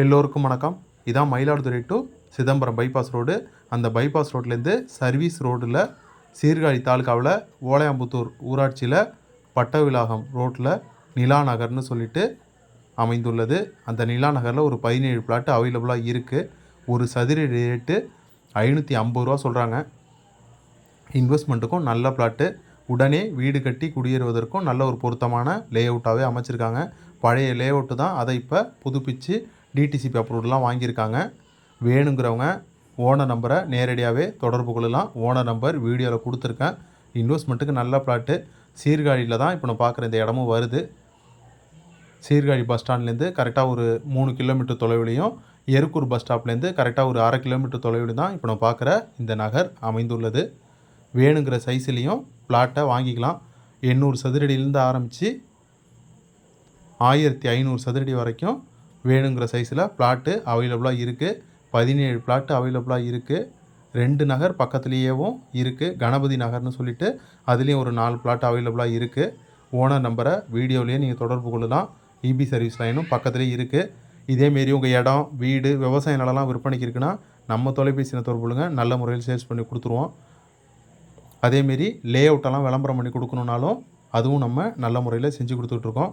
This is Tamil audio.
எல்லோருக்கும் வணக்கம். இதான் Mayiladuthurai to Chidambaram bypass road அந்த பைபாஸ் ரோட்லேருந்து சர்வீஸ் ரோடில் சீர்காழி தாலுக்காவில் ஓலையாம்புத்தூர் ஊராட்சியில் பட்டவிலாகம் ரோட்டில் நிலா நகர்னு சொல்லிட்டு அமைந்துள்ளது. அந்த நிலா நகரில் ஒரு பதினேழு பிளாட் அவைலபிளாக இருக்குது ஒரு சதுர ரேட்டு ஐநூற்றி ஐம்பது ரூபா சொல்கிறாங்க இன்வெஸ்ட்மெண்ட்டுக்கும் நல்ல பிளாட்டு உடனே வீடு கட்டி குடியேறுவதற்கும் நல்ல ஒரு பொருத்தமான லே அவுட்டாகவே அமைச்சிருக்காங்க. பழைய லே அவுட்டு தான் அதை இப்போ புதுப்பிச்சு டிடிசிபி அப்ரூவ்லாம் வாங்கியிருக்காங்க. வேணுங்கிறவங்க ஓனர் நம்பரை நேரடியாகவே தொடர்பு கொள்ளலாம். ஓனர் நம்பர் வீடியோவில் கொடுத்துருக்கேன். இன்வெஸ்ட்மெண்ட்டுக்கு நல்ல பிளாட்டு சீர்காழியில் தான் இப்போ நான் பார்க்குற இந்த இடமும் வருது. சீர்காழி பஸ் ஸ்டாண்ட்லேருந்து கரெக்டாக ஒரு மூணு கிலோமீட்டர் தொலைவிலையும் எருக்கூர் பஸ் ஸ்டாப்லேருந்து கரெக்டாக ஒரு அரை கிலோமீட்டர் தொலைவில் தான் இப்போ நான் பார்க்குற இந்த நகர் அமைந்துள்ளது. வேணுங்கிற சைஸ்லேயும் பிளாட்டை வாங்கிக்கலாம். எண்ணூறு சதுரடியிலேருந்து ஆரம்பித்து ஆயிரத்தி ஐநூறு சதுரடி வரைக்கும் வேணுங்கிற சைஸில் பிளாட்டு அவைலபிளாக இருக்குது பதினேழு பிளாட்டு அவைலபிளாக இருக்குது ரெண்டு நகர் பக்கத்துலேயேவும் இருக்குது கணபதி நகர்னு சொல்லிட்டு அதுலேயும் ஒரு நாலு பிளாட் அவைலபிளாக இருக்குது ஓனர் நம்பரை வீடியோலேயே நீங்கள் தொடர்பு கொள்ளலாம். இபி சர்வீஸ் லைனும் பக்கத்துலேயே இருக்குது இதேமாரி உங்கள் இடம் வீடு விவசாய நிலம்லாம் விற்பனைக்கு இருக்குன்னா நம்ம தொலைபேசியில் தொடர்பு கொள்ளுங்க. நல்ல முறையில் சேல்ஸ் பண்ணி கொடுத்துருவோம். அதேமாரி லே அவுட்டெல்லாம் விளம்பரம் பண்ணி கொடுக்கணுன்னாலும் அதுவும் நம்ம நல்ல முறையில் செஞ்சு கொடுத்துட்ருக்கோம்